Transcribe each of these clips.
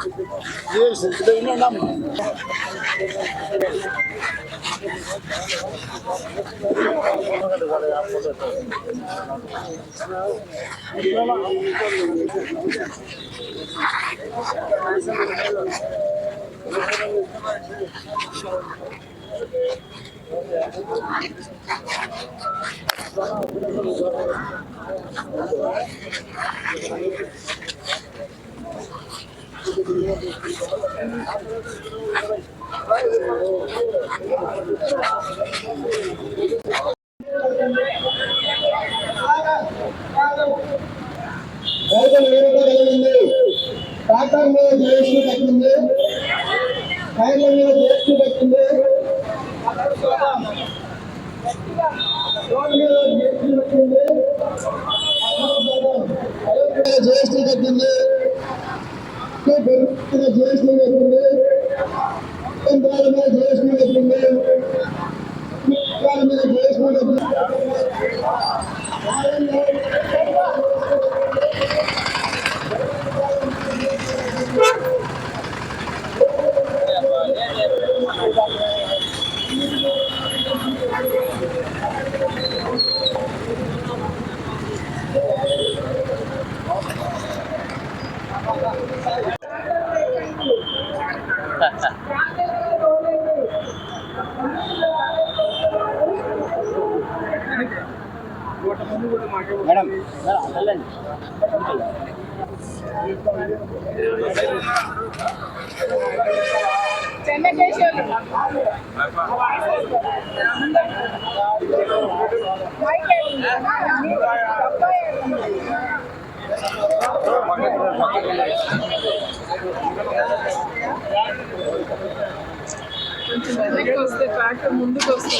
రైతులు వేడుకోగలిగింది ట్రాక్టర్ మీద జిఎస్టీ పెట్టింది. టైర్ల మీద జిఎస్టీ పెట్టింది రోడ్డు మీద జిఎస్టీ పెట్టింది జిఎస్టీ పెట్టింది పెరుగుతున్న జిఎస్టీ పెట్టింది యంత్రాల మీద జిఎస్టీ పెట్టింది మీద జిఎస్టీ పెట్టింది చెన్నకేశ్వరం కొంచెం వెనక్కి వస్తే ట్రాక్టర్ ముందుకు వస్తుంది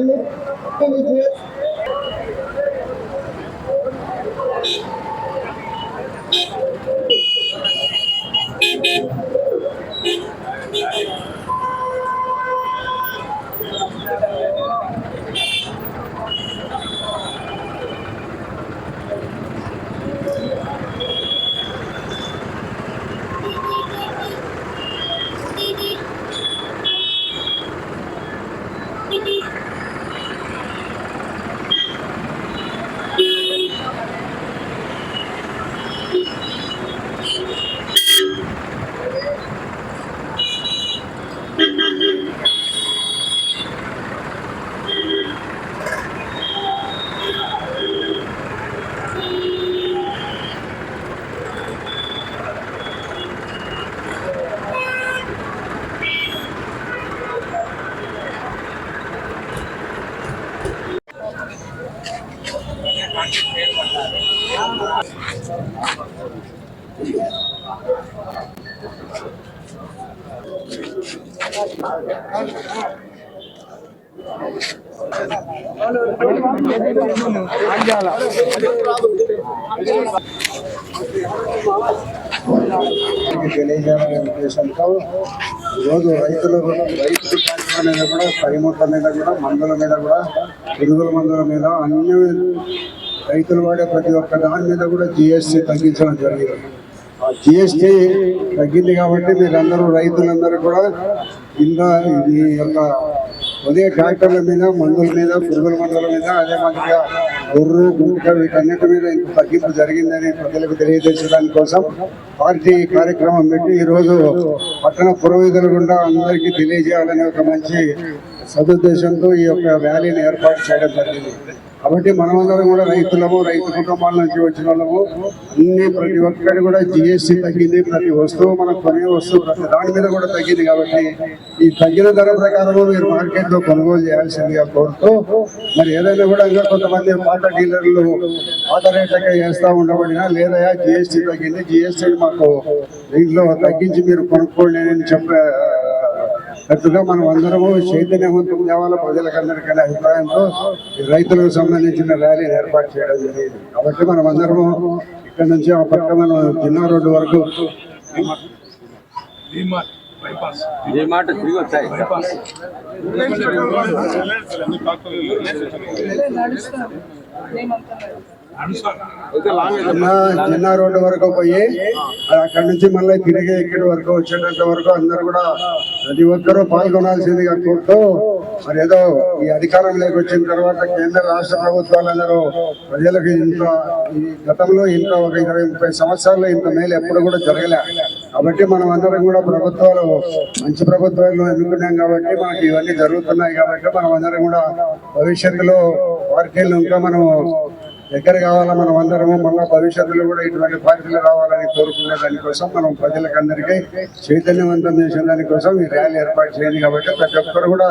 అన్ని తెలియజేయాలనే ఉద్దేశంతో ఈరోజు రైతులు రైతు కార్యక్రమం మీద కూడా పనిముట్ల మీద కూడా మందుల మీద కూడా పురుగుల మందుల మీద అన్ని రైతులు వాడే ప్రతి ఒక్క దాని మీద కూడా జిఎస్టీ తగ్గించడం జరిగింది. ఆ జిఎస్టీ తగ్గింది కాబట్టి మీరందరూ రైతులందరూ కూడా ఇంకా ఈ యొక్క ఉదయ ట్రాక్టర్ల మీద మందుల మీద పురుగుల మందుల మీద అదే మాదిరిగా గొర్రె గుంట వీటన్నిటి మీద ఇంత తగ్గింపు జరిగిందని ప్రజలకు తెలియజేసడానికి కోసం పార్టీ కార్యక్రమం పెట్టి ఈరోజు పట్టణ పురోహితులు గుండా అందరికీ తెలియజేయాలనే ఒక మంచి సదుద్దేశంతో ఈ యొక్క వ్యాలీని ఏర్పాటు చేయడం జరిగింది. కాబట్టి మనమందరం కూడా రైతులము రైతు కుటుంబాల నుంచి వచ్చిన వాళ్ళము అన్ని ప్రతి ఒక్కటి కూడా జిఎస్టీ తగ్గింది. ప్రతి వస్తువు మనం కొనే వస్తువు ప్రతి దాని మీద కూడా తగ్గింది కాబట్టి ఈ తగ్గిన ధర ప్రకారము మీరు మార్కెట్లో కొనుగోలు చేయాల్సిందిగా కోరుతూ మరి ఏదైనా కూడా ఇంకా కొంతమంది పాత డీలర్లు పాత రేట్లకే చేస్తూ ఉండబడినా లేదా జిఎస్టీ తగ్గింది జిఎస్టీ మాకు దీంట్లో తగ్గించి మీరు కొనుక్కోండి అని చెప్పే అట్టుగా మనం అందరము చైతన్యవంతం కావాల ప్రజలకందరికీ అభిప్రాయంతో రైతులకు సంబంధించిన ర్యాలీని ఏర్పాటు చేయడం జరిగింది కాబట్టి మనం అందరము ఇక్కడ నుంచి ఆ పక్క మనం జిల్లా రోడ్డు వరకు ఈ జిల్లా రోడ్డు వరకు పోయి అక్కడ నుంచి మళ్ళీ తిరిగి ఇక్కడి వరకు వచ్చేటంత వరకు అందరూ కూడా ప్రతి ఒక్కరూ పాల్గొనాల్సిందిగా కోరుతూ మరి ఏదో ఈ అధికారంలోకి వచ్చిన తర్వాత కేంద్ర రాష్ట్ర ప్రభుత్వాలందరూ ప్రజలకు ఇంత ఈ గతంలో ఇంత ఒక ఇరవై ముప్పై సంవత్సరాల్లో ఇంత మేలు ఎప్పుడు కూడా జరగలే. కాబట్టి మనం అందరం కూడా ప్రభుత్వాలు మంచి ప్రభుత్వాలు ఎన్నుకున్నాం కాబట్టి మనకి ఇవన్నీ జరుగుతున్నాయి కాబట్టి మనం అందరం కూడా భవిష్యత్తులో పార్టీలు ఇంకా మనం దగ్గర కావాలా మనం అందరము? మళ్ళా భవిష్యత్తులో కూడా ఇటువంటి పార్టీలు రావాలని కోరుకునే దానికోసం మనం ప్రజలకందరికీ చైతన్యవంతం చేసే దానికోసం ఈ ర్యాలీ ఏర్పాటు చేయండి కాబట్టి ప్రతి ఒక్కరు కూడా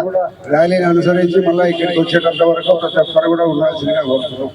ర్యాలీని అనుసరించి మళ్ళీ ఇక్కడికి వచ్చేటంత వరకు ప్రతి ఒక్కరు కూడా ఉండాల్సిందిగా కోరుతున్నాం